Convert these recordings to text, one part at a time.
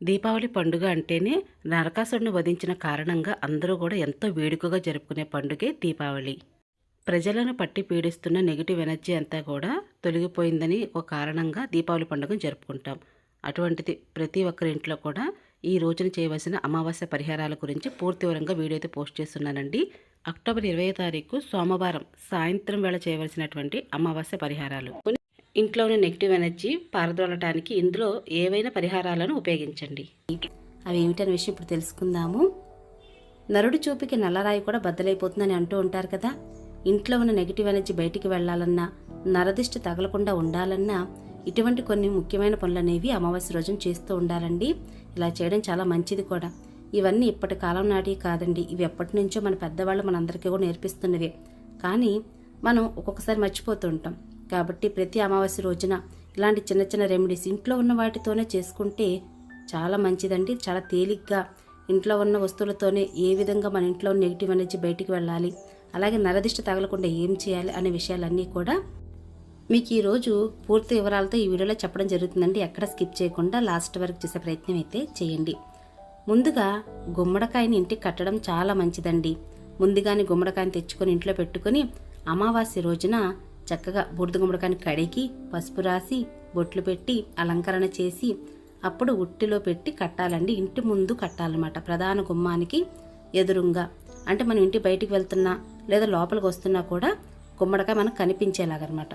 దీపావళి పండుగ అంటేనే నరకాసుడిని వధించిన కారణంగా అందరూ కూడా ఎంతో వేడుకగా జరుపుకునే పండుగే దీపావళి. ప్రజలను పట్టి పీడిస్తున్న నెగిటివ్ ఎనర్జీ అంతా కూడా తొలగిపోయిందని ఒక కారణంగా దీపావళి పండుగను జరుపుకుంటాం. అటువంటిది ప్రతి ఒక్కరి ఇంట్లో కూడా ఈ రోజున చేయవలసిన అమావాస్య పరిహారాల గురించి పూర్తి వివరంగా వీడియో అయితే పోస్ట్ చేస్తున్నానండి. అక్టోబర్ ఇరవై తారీఖు సోమవారం సాయంత్రం వేళ చేయవలసినటువంటి అమావాస్య పరిహారాలు. ఇంట్లోని నెగిటివ్ ఎనర్జీ పారదోలటానికి ఇందులో ఏవైనా పరిహారాలను ఉపయోగించండి. అవి ఏమిటనే విషయం ఇప్పుడు తెలుసుకుందాము. నరుడి చూపుకి నల్లరాయి కూడా బద్దలైపోతుందని అంటూ ఉంటారు కదా. ఇంట్లో ఉన్న నెగిటివ్ ఎనర్జీ బయటికి వెళ్ళాలన్నా నరదిష్టి తగలకుండా ఉండాలన్నా ఇటువంటి కొన్ని ముఖ్యమైన పనులు అనేవి అమావాస్య రోజున చేస్తూ ఉండాలండి. ఇలా చేయడం చాలా మంచిది కూడా. ఇవన్నీ ఇప్పటి కాలం నాటి కాదండి. ఇవి ఎప్పటి నుంచో మన పెద్దవాళ్ళు మనందరికీ కూడా నేర్పిస్తున్నవే. కానీ మనం ఒక్కొక్కసారి మర్చిపోతూ ఉంటాం. కాబట్టి ప్రతి అమావాస్య రోజున ఇలాంటి చిన్న చిన్న రెమెడీస్ ఇంట్లో ఉన్న వాటితోనే చేసుకుంటే చాలా మంచిదండి. చాలా తేలిగ్గా ఇంట్లో ఉన్న వస్తువులతోనే ఏ విధంగా మన ఇంట్లో నెగిటివ్ ఎనర్జీ బయటికి వెళ్ళాలి అలాగే నరదిష్ట తగలకుండా ఏం చేయాలి అనే విషయాలన్నీ కూడా మీకు ఈరోజు పూర్తి వివరాలతో ఈ వీడియోలో చెప్పడం జరుగుతుందండి. ఎక్కడ స్కిప్ చేయకుండా లాస్ట్ వరకు చేసే ప్రయత్నం అయితే చేయండి. ముందుగా గుమ్మడికాయని ఇంటికి కట్టడం చాలా మంచిదండి. ముందుగానే గుమ్మడికాయని తెచ్చుకొని ఇంట్లో పెట్టుకొని అమావాస్య రోజున చక్కగా బూడిద గుమ్మడికాయని కడిగి పసుపు రాసి బొట్లు పెట్టి అలంకరణ చేసి అప్పుడు ఉట్టిలో పెట్టి కట్టాలండి. ఇంటి ముందు కట్టాలన్నమాట. ప్రధాన గుమ్మానికి ఎదురుంగా. అంటే మనం ఇంటి బయటికి వెళ్తున్నా లేదా లోపలికి వస్తున్నా కూడా గుమ్మడికాయ మనకు కనిపించేలాగనమాట.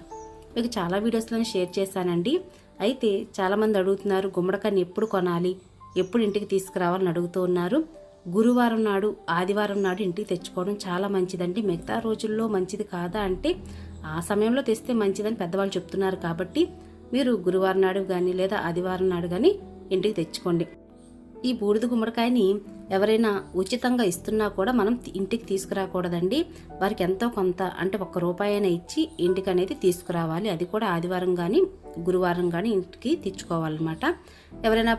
మీకు చాలా వీడియోస్లోనే షేర్ చేశానండి. అయితే చాలామంది అడుగుతున్నారు గుమ్మడికాయని ఎప్పుడు కొనాలి? ఎప్పుడు ఇంటికి తీసుకురావాలని అడుగుతూ ఉన్నారు. గురువారం నాడు ఆదివారం నాడు ఇంటికి తెచ్చుకోవడం చాలా మంచిదండి. మిగతా రోజుల్లో మంచిది కాదా అంటే ఆ సమయంలో తెస్తే మంచిదని పెద్దవాళ్ళు చెప్తున్నారు కాబట్టి మీరు గురువారం నాడు కానీ లేదా ఆదివారం నాడు కానీ ఇంటికి తెచ్చుకోండి. ఈ బూడిద గుమ్మడికాయని ఎవరైనా ఉచితంగా ఇస్తున్నా కూడా మనం ఇంటికి తీసుకురాకూడదండి. వారికి ఎంతో కొంత అంటే ఒక్క రూపాయి అయినా ఇచ్చి ఇంటికి అనేది తీసుకురావాలి. అది కూడా ఆదివారం కానీ గురువారం కానీ ఇంటికి తెచ్చుకోవాలన్నమాట. ఎవరైనా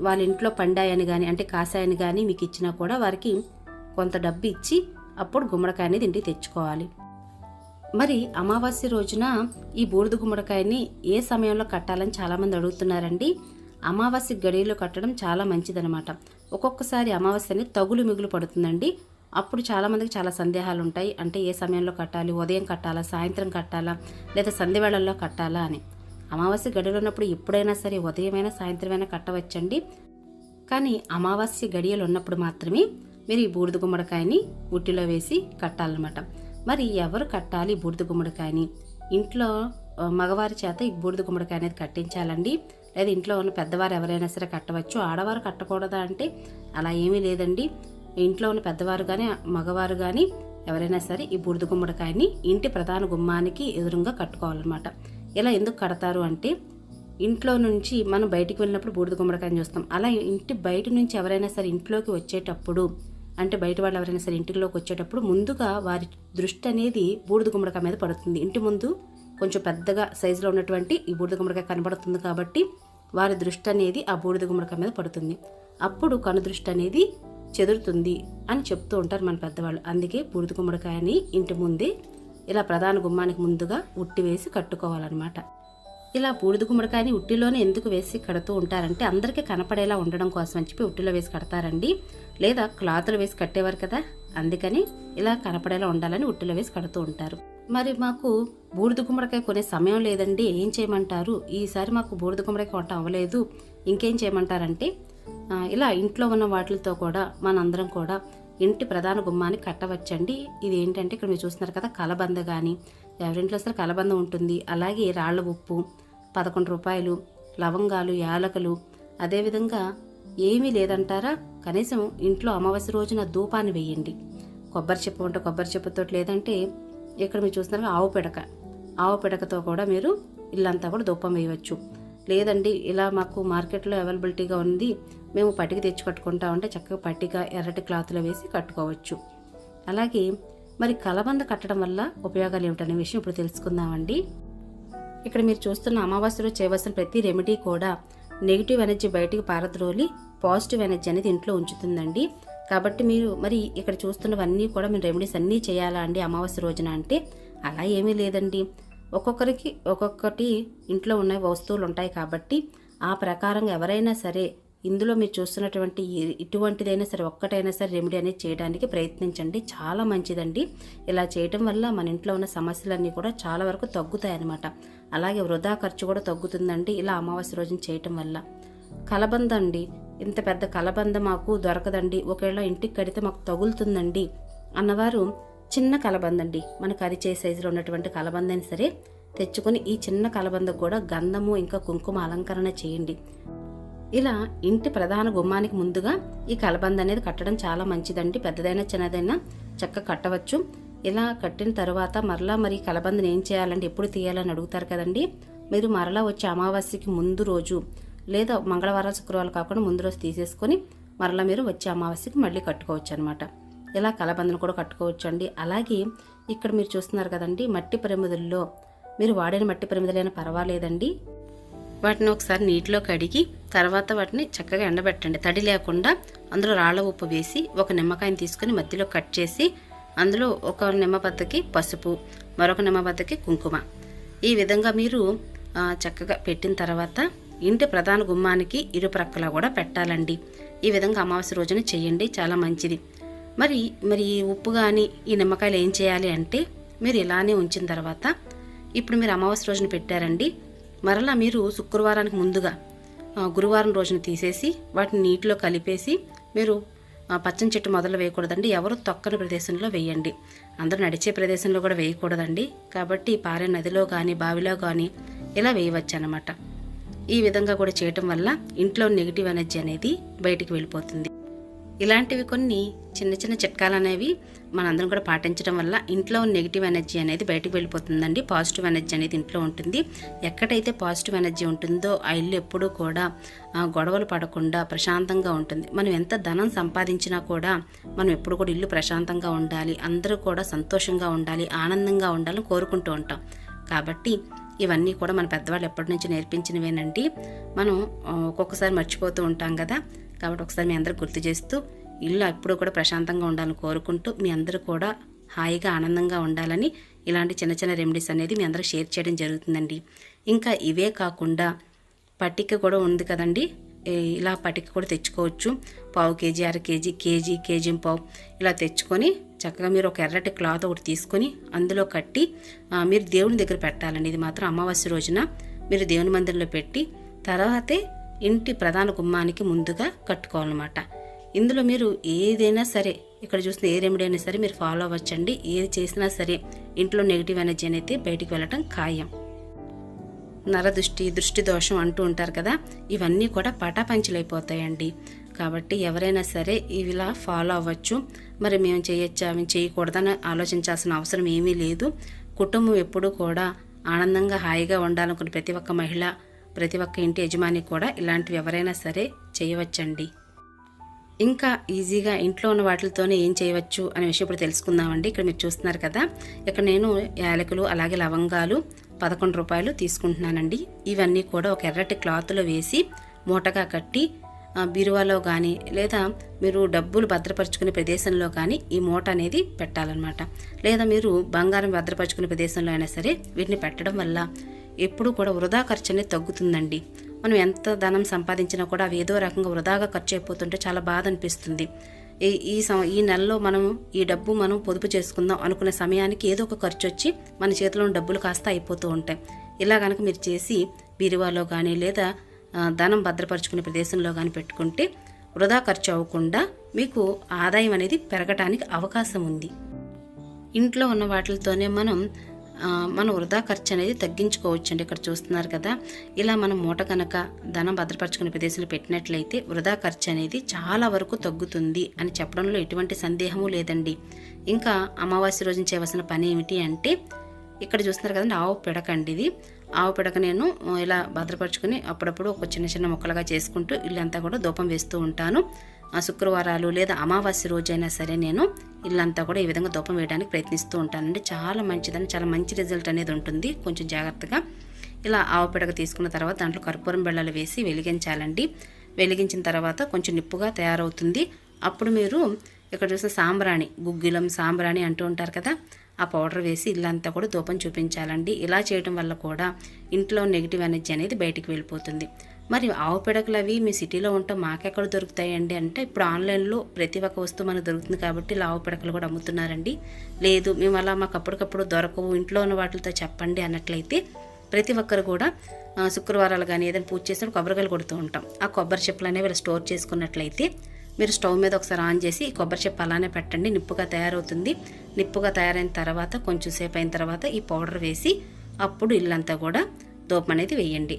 వాళ్ళ ఇంట్లో పండాయని కానీ అంటే కాసాయని కానీ మీకు ఇచ్చినా కూడా వారికి కొంత డబ్బు ఇచ్చి అప్పుడు గుమ్మడికాయ అనేది ఇంటికి తెచ్చుకోవాలి. మరి అమావాస్య రోజున ఈ బూడిద గుమ్మడికాయని ఏ సమయంలో కట్టాలని చాలామంది అడుగుతున్నారండి? అమావాస్య గడియలో కట్టడం చాలా మంచిదనమాట ఒక్కొక్కసారి అమావాస్య అనేది తగులు మిగులు పడుతుందండి. అప్పుడు చాలామందికి చాలా సందేహాలు ఉంటాయి అంటే ఏ సమయంలో కట్టాలి? ఉదయం కట్టాలా? సాయంత్రం కట్టాలా? లేదా సంధ్య వేళల్లో కట్టాలా అని. అమావాస్య గడియలో ఉన్నప్పుడు ఎప్పుడైనా సరే ఉదయమైనా సాయంత్రమైనా కట్టవచ్చండి. కానీ అమావాస్య గడియలు ఉన్నప్పుడు మాత్రమే మీరు ఈ బూడిద గుమ్మడికాయని ఉట్టిలో వేసి కట్టాలన్నమాట. మరి ఎవరు కట్టాలి బూడిద గుమ్మడికాయని? ఇంట్లో మగవారి చేత ఈ బూడిద గుమ్మడికాయ అనేది కట్టించాలండి. లేదా ఇంట్లో ఉన్న పెద్దవారు ఎవరైనా సరే కట్టవచ్చు. ఆడవారు కట్టకూడదా అంటే అలా ఏమీ లేదండి. ఇంట్లో ఉన్న పెద్దవారు కానీ మగవారు కానీ ఎవరైనా సరే ఈ బూడిద గుమ్మడికాయని ఇంటి ప్రధాన గుమ్మానికి ఎదురుగా కట్టుకోవాలన్నమాట. ఇలా ఎందుకు కడతారు అంటే ఇంట్లో నుంచి మనం బయటికి వెళ్ళినప్పుడు బూడిద గుమ్మడికాయని చూస్తాం. అలా ఇంటి బయట నుంచి ఎవరైనా సరే ఇంట్లోకి వచ్చేటప్పుడు అంటే బయట వాళ్ళు ఎవరైనా సరే ఇంటిలోకి వచ్చేటప్పుడు ముందుగా వారి దృష్టి అనేది బూడిద గుమ్మడికాయ మీద పడుతుంది. ఇంటి ముందు కొంచెం పెద్దగా సైజులో ఉన్నటువంటి ఈ బూడిద గుమ్మడికాయ కనబడుతుంది కాబట్టి వారి దృష్టి అనేది ఆ బూడిద గుమ్మడికాయ మీద పడుతుంది. అప్పుడు కను దృష్టి అనేది చెదురుతుంది అని చెప్తూ ఉంటారు మన పెద్దవాళ్ళు. అందుకే బూడిద గుమ్మడికాయని ఇంటి ముందే ఇలా ప్రధాన గుమ్మానికి ముందుగా ఉట్టి వేసి కట్టుకోవాలన్నమాట. ఇలా బూడిద గుమ్మడికాయని ఉట్టిలోనే ఎందుకు వేసి కడుతూ ఉంటారంటే అందరికీ కనపడేలా ఉండడం కోసం అని చెప్పి ఉట్టిలో వేసి కడతారండి. లేదా క్లాతులు వేసి కట్టేవారు కదా అందుకని ఇలా కనపడేలా ఉండాలని ఉట్టిలో వేసి కడుతూ ఉంటారు. మరి మాకు బూడిద గుమ్మడికాయ కొనే సమయం లేదండి ఏం చేయమంటారు? ఈసారి మాకు బూడిద గుమ్మడికాయ కొనటం అవ్వలేదు ఇంకేం చేయమంటారంటే ఇలా ఇంట్లో ఉన్న వాటితో కూడా మనందరం కూడా ఇంటి ప్రధాన గుమ్మాన్ని కట్టవచ్చండి. ఇది ఏంటంటే ఇక్కడ మీరు చూస్తున్నారు కదా కలబంద కానీ ఎవరింట్లో అసలు కలబంద ఉంటుంది. అలాగే రాళ్ళ ఉప్పు పదకొండు రూపాయలు లవంగాలు యాలకులు అదేవిధంగా ఏమీ లేదంటారా? కనీసం ఇంట్లో అమావాస్య రోజున ధూపాన్ని వేయండి. కొబ్బరి చెప్పు ఉంటే కొబ్బరి చెప్పుతో లేదంటే ఇక్కడ మీరు చూస్తున్నారు ఆవు పిడక. ఆవు పిడకతో కూడా మీరు ఇల్లంతా కూడా ధూపం వేయవచ్చు. లేదండి ఇలా మాకు మార్కెట్లో అవైలబిలిటీగా ఉంది. మేము పట్టిక తెచ్చి కట్టుకుంటా ఉంటే చక్కగా పట్టిక ఎర్రటి క్లాత్లో వేసి కట్టుకోవచ్చు. అలాగే మరి కలబంద కట్టడం వల్ల ఉపయోగాలు ఏమిటనే విషయం ఇప్పుడు తెలుసుకుందామండి. ఇక్కడ మీరు చూస్తున్న అమావాస్యలో చేయవలసిన ప్రతి రెమెడీ కూడా నెగిటివ్ ఎనర్జీ బయటికి పారద్రోలి పాజిటివ్ ఎనర్జీ అనేది ఇంట్లో ఉంచుతుందండి. కాబట్టి మీరు మరి ఇక్కడ చూస్తున్నవన్నీ కూడా మీరు రెమెడీస్ అన్నీ చేయాలా అండి అమావాస్య రోజున అంటే? అలా ఏమీ లేదండి. ఒక్కొక్కరికి ఒక్కొక్కటి ఇంట్లో ఉన్న వస్తువులు ఉంటాయి కాబట్టి ఆ ప్రకారంగా ఎవరైనా సరే ఇందులో మీరు చూస్తున్నటువంటి ఇటువంటిదైనా సరే ఒక్కటైనా సరే రెమెడీ అనేది చేయడానికి ప్రయత్నించండి. చాలా మంచిదండి. ఇలా చేయటం వల్ల మన ఇంట్లో ఉన్న సమస్యలన్నీ కూడా చాలా వరకు తగ్గుతాయన్నమాట. అలాగే వృధా ఖర్చు కూడా తగ్గుతుందండి ఇలా అమావాస్య రోజున చేయటం వల్ల. కలబంద అండి ఇంత పెద్ద కలబంద మాకు దొరకదండి. ఒకవేళ ఇంటికి కడితే మాకు తగులుతుందండి అన్నవారు చిన్న కలబంద అండి మనకు అరిచే సైజులో ఉన్నటువంటి కలబందని సరే తెచ్చుకొని ఈ చిన్న కలబందకు కూడా గంధము ఇంకా కుంకుమ అలంకరణ చేయండి. ఇలా ఇంటి ప్రధాన గుమ్మానికి ముందుగా ఈ కలబంద అనేది కట్టడం చాలా మంచిదండి. పెద్దదైనా చిన్నదైనా చక్కగా కట్టవచ్చు. ఇలా కట్టిన తర్వాత మరలా మరి కలబందని ఏం చేయాలంటే ఎప్పుడు తీయాలని అడుగుతారు కదండి. మీరు మరలా వచ్చే అమావాస్యకి ముందు రోజు లేదా మంగళవారం శుక్రవారం కాకుండా ముందు రోజు తీసేసుకొని మరలా మీరు వచ్చే అమావాస్యకి మళ్ళీ కట్టుకోవచ్చు అనమాట ఇలా కలబందను కూడా కట్టుకోవచ్చు అండి అలాగే ఇక్కడ మీరు చూస్తున్నారు కదండి మట్టి ప్రమిదుల్లో మీరు వాడిన మట్టి ప్రమిదలైనా పర్వాలేదండి. వాటిని ఒకసారి నీటిలో కడిగి తర్వాత వాటిని చక్కగా ఎండబెట్టండి. తడి లేకుండా అందులో రాళ్ళ ఉప్పు వేసి ఒక నిమ్మకాయని తీసుకుని మధ్యలో కట్ చేసి అందులో ఒక నిమ్మబద్దకి పసుపు మరొక నిమ్మబద్దకి కుంకుమ. ఈ విధంగా మీరు చక్కగా పెట్టిన తర్వాత ఇంటి ప్రధాన గుమ్మానికి ఇరుప్రక్కలా కూడా పెట్టాలండి. ఈ విధంగా అమావాస్య రోజున చేయండి చాలా మంచిది. మరి మరి ఈ ఉప్పు కానీ ఈ నిమ్మకాయలు ఏం చేయాలి అంటే మీరు ఇలానే ఉంచిన తర్వాత ఇప్పుడు మీరు అమావాస్య రోజున పెట్టారండి. మరలా మీరు శుక్రవారానికి ముందుగా గురువారం రోజున తీసేసి వాటిని నీటిలో కలిపేసి మీరు పచ్చని చెట్టు మొదలు వేయకూడదండి. ఎవరు తొక్కని ప్రదేశంలో వేయండి. అందరూ నడిచే ప్రదేశంలో కూడా వేయకూడదండి. కాబట్టి పారే నదిలో కానీ బావిలో కానీ ఇలా వేయవచ్చు అనమాట ఈ విధంగా కూడా చేయటం వల్ల ఇంట్లో నెగిటివ్ ఎనర్జీ అనేది బయటికి వెళ్ళిపోతుంది. ఇలాంటివి కొన్ని చిన్న చిన్న చిట్కాలు అనేవి మనందరం కూడా పాటించడం వల్ల ఇంట్లో ఉన్న నెగిటివ్ ఎనర్జీ అనేది బయటకు వెళ్ళిపోతుందండి. పాజిటివ్ ఎనర్జీ అనేది ఇంట్లో ఉంటుంది. ఎక్కడైతే పాజిటివ్ ఎనర్జీ ఉంటుందో ఆ ఇల్లు ఎప్పుడూ కూడా గొడవలు పడకుండా ప్రశాంతంగా ఉంటుంది. మనం ఎంత ధనం సంపాదించినా కూడా మనం ఎప్పుడు కూడా ఇల్లు ప్రశాంతంగా ఉండాలి అందరూ కూడా సంతోషంగా ఉండాలి ఆనందంగా ఉండాలని కోరుకుంటూ ఉంటాం. కాబట్టి ఇవన్నీ కూడా మన పెద్దవాళ్ళు ఎప్పటి నుంచి నేర్పించినవేనండి. మనం ఒక్కొక్కసారి మర్చిపోతూ ఉంటాం కదా కాబట్టి ఒకసారి మీ అందరూ గుర్తు చేస్తూ ఇల్లు ఎప్పుడూ కూడా ప్రశాంతంగా ఉండాలని కోరుకుంటూ మీ అందరూ కూడా హాయిగా ఆనందంగా ఉండాలని ఇలాంటి చిన్న చిన్న రెమెడీస్ అనేది మీ అందరూ షేర్ చేయడం జరుగుతుందండి. ఇంకా ఇవే కాకుండా పట్టిక కూడా ఉంది కదండి. ఇలా పట్టిక కూడా తెచ్చుకోవచ్చు. పావు కేజీ అర కేజీ కేజీ కేజీ పావు ఇలా తెచ్చుకొని చక్కగా మీరు ఒక ఎర్రటి క్లాత్ ఒకటి తీసుకొని అందులో కట్టి మీరు దేవుని దగ్గర పెట్టాలండి. ఇది మాత్రం అమావాస్య రోజున మీరు దేవుని మందిరంలో పెట్టి తర్వాతే ఇంటి ప్రధాన గుమ్మానికి ముందుగా కట్టుకోవాలన్నమాట. ఇందులో మీరు ఏదైనా సరే ఇక్కడ చూసిన ఏ రెమెడీ అయినా సరే మీరు ఫాలో అవ్వచ్చండి. ఏది చేసినా సరే ఇంట్లో నెగిటివ్ ఎనర్జీ అనేది బయటికి వెళ్ళటం ఖాయం. నరదృష్టి దృష్టి దోషం అంటూ ఉంటారు కదా ఇవన్నీ కూడా పటాపంచలైపోతాయండి. కాబట్టి ఎవరైనా సరే ఇవిలా ఫాలో అవ్వచ్చు. మరి మేము చేయొచ్చా? మేము చేయకూడదని ఆలోచించాల్సిన అవసరం ఏమీ లేదు. కుటుంబం ఎప్పుడూ కూడా ఆనందంగా హాయిగా ఉండాలనుకున్న ప్రతి ఒక్క మహిళ ప్రతి ఒక్క ఇంటి యజమాని కూడా ఇలాంటివి ఎవరైనా సరే చేయవచ్చండి. ఇంకా ఈజీగా ఇంట్లో ఉన్న వాటితోనే ఏం చేయవచ్చు అనే విషయం ఇప్పుడు తెలుసుకుందామండి. ఇక్కడ మీరు చూస్తున్నారు కదా ఇక్కడ నేను యాలకులు అలాగే లవంగాలు పదకొండు రూపాయలు తీసుకుంటున్నానండి. ఇవన్నీ కూడా ఒక ఎర్రటి క్లాత్లో వేసి మూటగా కట్టి బీరువాలో కానీ లేదా మీరు డబ్బులు భద్రపరుచుకునే ప్రదేశంలో కానీ ఈ మూట అనేది పెట్టాలన్నమాట. లేదా మీరు బంగారం భద్రపరుచుకునే ప్రదేశంలో అయినా సరే వీటిని పెట్టడం వల్ల ఎప్పుడూ కూడా వృధా ఖర్చు అనేది తగ్గుతుందండి. మనం ఎంత ధనం సంపాదించినా కూడా అవి ఏదో రకంగా వృధాగా ఖర్చు అయిపోతుంటే చాలా బాధ అనిపిస్తుంది ఈ ఈ సం- ఈ నెలలో మనం ఈ డబ్బు మనం పొదుపు చేసుకుందాం అనుకునే సమయానికి ఏదో ఒక ఖర్చు వచ్చి మన చేతిలో ఉన్న డబ్బులు కాస్త అయిపోతూ ఉంటాయి. ఇలా కనుక మీరు చేసి బీరువాలో కానీ లేదా ధనం భద్రపరుచుకునే ప్రదేశంలో కానీ పెట్టుకుంటే వృధా ఖర్చు అవ్వకుండా మీకు ఆదాయం అనేది పెరగటానికి అవకాశం ఉంది. ఇంట్లో ఉన్న వాటితోనే మనం మన వృధా ఖర్చు అనేది తగ్గించుకోవచ్చు అండి ఇక్కడ చూస్తున్నారు కదా ఇలా మనం మూట కనుక ధనం భద్రపరచుకునే ప్రదేశంలో పెట్టినట్లయితే వృధా ఖర్చు అనేది చాలా వరకు తగ్గుతుంది అని చెప్పడంలో ఎటువంటి సందేహము లేదండి. ఇంకా అమావాస్య రోజున చేయవలసిన పని ఏమిటి అంటే ఇక్కడ చూస్తున్నారు కదండి ఆవు పిడక అండి ఇది. ఆవు పిడక నేను ఇలా భద్రపరుచుకుని అప్పుడప్పుడు ఒక చిన్న చిన్న ముక్కలుగా చేసుకుంటూ ఇల్లంతా కూడా ధూపం వేస్తూ ఉంటాను. ఆ శుక్రవారాలు లేదా అమావాస్య రోజైనా సరే నేను ఇల్లంతా కూడా ఈ విధంగా దూపం వేయడానికి ప్రయత్నిస్తూ ఉంటానండి. చాలా మంచిదని చాలా మంచి రిజల్ట్ అనేది ఉంటుంది. కొంచెం జాగ్రత్తగా ఇలా ఆవు పిడక తీసుకున్న తర్వాత దాంట్లో కర్పూరం బెళ్ళలు వేసి వెలిగించాలండి. వెలిగించిన తర్వాత కొంచెం నిప్పుగా తయారవుతుంది. అప్పుడు మీరు ఇక్కడ చూసిన సాంబ్రాణి గుగ్గిలం సాంబ్రాణి అంటూ ఉంటారు కదా ఆ పౌడర్ వేసి ఇల్లంతా కూడా దూపం చూపించాలండి. ఇలా చేయడం వల్ల కూడా ఇంట్లో నెగిటివ్ ఎనర్జీ అనేది బయటికి వెళ్ళిపోతుంది. మరి ఆవు పిడకలు అవి మీ సిటీలో ఉంటాం మాకెక్కడ దొరుకుతాయండి అంటే ఇప్పుడు ఆన్లైన్లో ప్రతి ఒక్క వస్తువు మనకు దొరుకుతుంది కాబట్టి ఇలా ఆవు పిడకలు కూడా అమ్ముతున్నారండి. లేదు మేము అలా మాకు అప్పటికప్పుడు దొరకవు ఇంట్లో ఉన్న వాటితో చెప్పండి అన్నట్లయితే ప్రతి ఒక్కరు కూడా శుక్రవారాలు కానీ ఏదైనా పూజ చేసినప్పుడు కొబ్బరికాయలు కొడుతూ ఉంటాం. ఆ కొబ్బరి చెప్పులు అనేవి ఇలా స్టోర్ చేసుకున్నట్లయితే మీరు స్టవ్ మీద ఒకసారి ఆన్ చేసి ఈ కొబ్బరి చెప్పు అలానే పెట్టండి. నిప్పుగా తయారవుతుంది. నిప్పుగా తయారైన తర్వాత కొంచెం సేపు అయిన తర్వాత ఈ పౌడర్ వేసి అప్పుడు ఇల్లంతా కూడా దూపం అనేది వేయండి.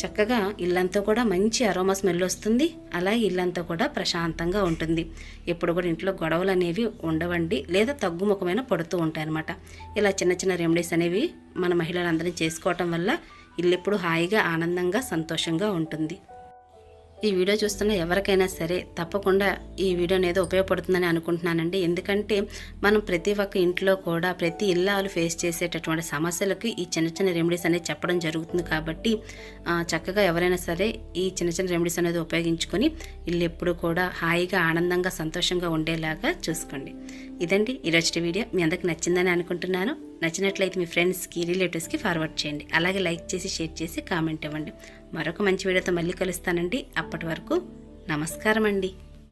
చక్కగా ఇల్లంతా కూడా మంచి అరోమా స్మెల్ వస్తుంది. అలా ఇల్లంతా కూడా ప్రశాంతంగా ఉంటుంది. ఎప్పుడు కూడా ఇంట్లో గొడవలు అనేవి ఉండవండి. లేదా తగ్గుముఖమైన పడుతూ ఉంటాయి అన్నమాట ఇలా చిన్న చిన్న రెమెడీస్ అనేవి మన మహిళలందరం చేసుకోవటం వల్ల ఇల్లు ఎప్పుడు హాయిగా ఆనందంగా సంతోషంగా ఉంటుంది. ఈ వీడియో చూస్తున్న ఎవరికైనా సరే తప్పకుండా ఈ వీడియో అనేది ఉపయోగపడుతుందని అనుకుంటున్నానండి. ఎందుకంటే మనం ప్రతి ఒక్క ఇంట్లో కూడా ప్రతి ఇల్లాలు ఫేస్ చేసేటటువంటి సమస్యలకు ఈ చిన్న చిన్న రెమెడీస్ అనేది చెప్పడం జరుగుతుంది కాబట్టి చక్కగా ఎవరైనా సరే ఈ చిన్న చిన్న రెమెడీస్ అనేది ఉపయోగించుకొని ఇల్లు ఎప్పుడు కూడా హాయిగా ఆనందంగా సంతోషంగా ఉండేలాగా చూసుకోండి. ఇదండి ఈరోజు వీడియో. మీ అందరికి నచ్చిందని అనుకుంటున్నాను. నచ్చినట్లయితే మీ ఫ్రెండ్స్కి రిలేటివ్స్కి ఫార్వర్డ్ చేయండి. అలాగే లైక్ చేసి షేర్ చేసి కామెంట్ ఇవ్వండి. మరొక మంచి వీడియోతో మళ్ళీ కలుస్తానండి. అప్పటి వరకు నమస్కారం అండి